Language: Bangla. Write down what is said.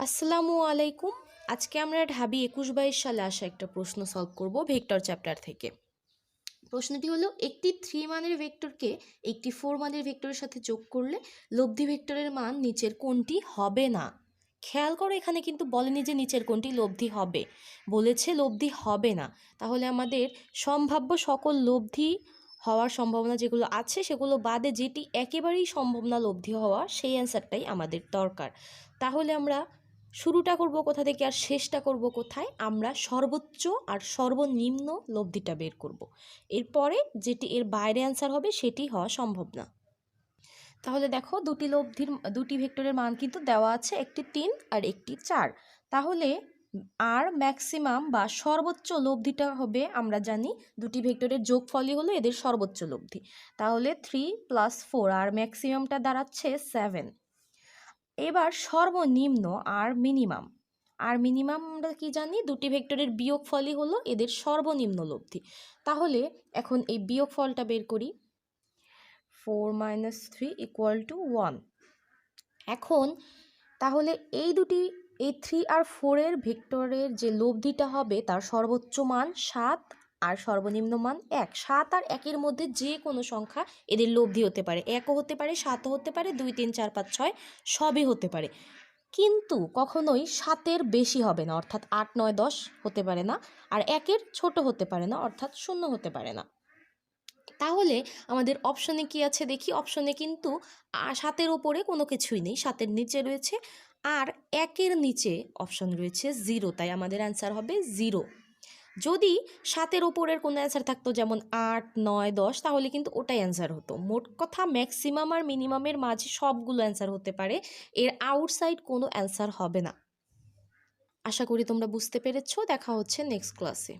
আসসালামু আলাইকুম। আজকে আমরা ঢাবি একুশ বাইশ সালে আসা একটা প্রশ্ন সলভ করব ভেক্টর চ্যাপ্টার থেকে। প্রশ্নটি হলো, একটি থ্রি মানের ভেক্টরকে একটি ফোর মানের ভেক্টরের সাথে যোগ করলে লব্ধি ভেক্টরের মান নিচের কোনটি হবে না। খেয়াল করো, এখানে কিন্তু বলেনি যে নিচের কোনটি লব্ধি হবে। বলেছে লব্ধি হবে না। তাহলে আমাদের সম্ভাব্য সকল লব্ধি হওয়ার সম্ভাবনা যেগুলো আছে, সেগুলো বাদে যেটি একেবারেই সম্ভব না লব্ধি হওয়া সেই অ্যান্সারটাই আমাদের দরকার। তাহলে আমরা শুরুটা করব কোথা থেকে আর শেষটা করব কোথায়, আমরা সর্বোচ্চ আর সর্বনিম্ন লব্ধিটা বের করব। এরপরে যেটি এর বাইরে অ্যান্সার হবে সেটি হওয়া সম্ভব না। তাহলে দেখো দুটি লব্ধির, দুটি ভেক্টরের মান কিন্তু দেওয়া আছে, একটি তিন আর একটি চার। তাহলে আর ম্যাক্সিমাম বা সর্বোচ্চ লব্ধিটা হবে, আমরা জানি দুটি ভেক্টরের যোগফলই হলো এদের সর্বোচ্চ লব্ধি। তাহলে থ্রি প্লাস ফোর আর ম্যাক্সিমামটা দাঁড়াচ্ছে সেভেন এবার সর্বনিম্ন আর মিনিমাম। আর মিনিমাম আমরা কি জানি? দুটি ভেক্টরের বিয়োগ ফলই হলো এদের সর্বনিম্ন লব্ধি। তাহলে এখন এই বিয়োগ ফলটা বের করি। Four minus three equal two one. এখন তাহলে এই দুটি, এই থ্রি আর ফোরের ভেক্টরের যে লব্ধিটা হবে, তার সর্বোচ্চ মান সাত আর সর্বনিম্ন মান এক। সাত আর একের মধ্যে যে কোনো সংখ্যা এদের লব্ধি হতে পারে। একও হতে পারে, সাতও হতে পারে, দুই, তিন, চার, পাঁচ, ছয়, সবই হতে পারে। কিন্তু কখনোই সাতের বেশি হবে না, অর্থাৎ আট, নয়, দশ হতে পারে না আর একের ছোট হতে পারে না, অর্থাৎ শূন্য হতে পারে না। তাহলে আমাদের অপশনে কি আছে দেখি? অপশনে কিন্তু সাতের ওপরে কোনো কিছুই নেই, সাতের নিচে রয়েছে আর একের নিচে অপশন রয়েছে জিরো তাই আমাদের অ্যান্সার হবে জিরো যদি সাতের ওপরের কোনো অ্যান্সার থাকতো যেমন আট, নয়, দশ, তাহলে কিন্তু ওটাই অ্যান্সার হতো। মোট কথা ম্যাক্সিমাম আর মিনিমামের মাঝে সবগুলো অ্যান্সার হতে পারে। এর আউটসাইড কোনো অ্যান্সার হবে না। আশা করি তোমরা বুঝতে পেরেছ। দেখা হচ্ছে নেক্সট ক্লাসে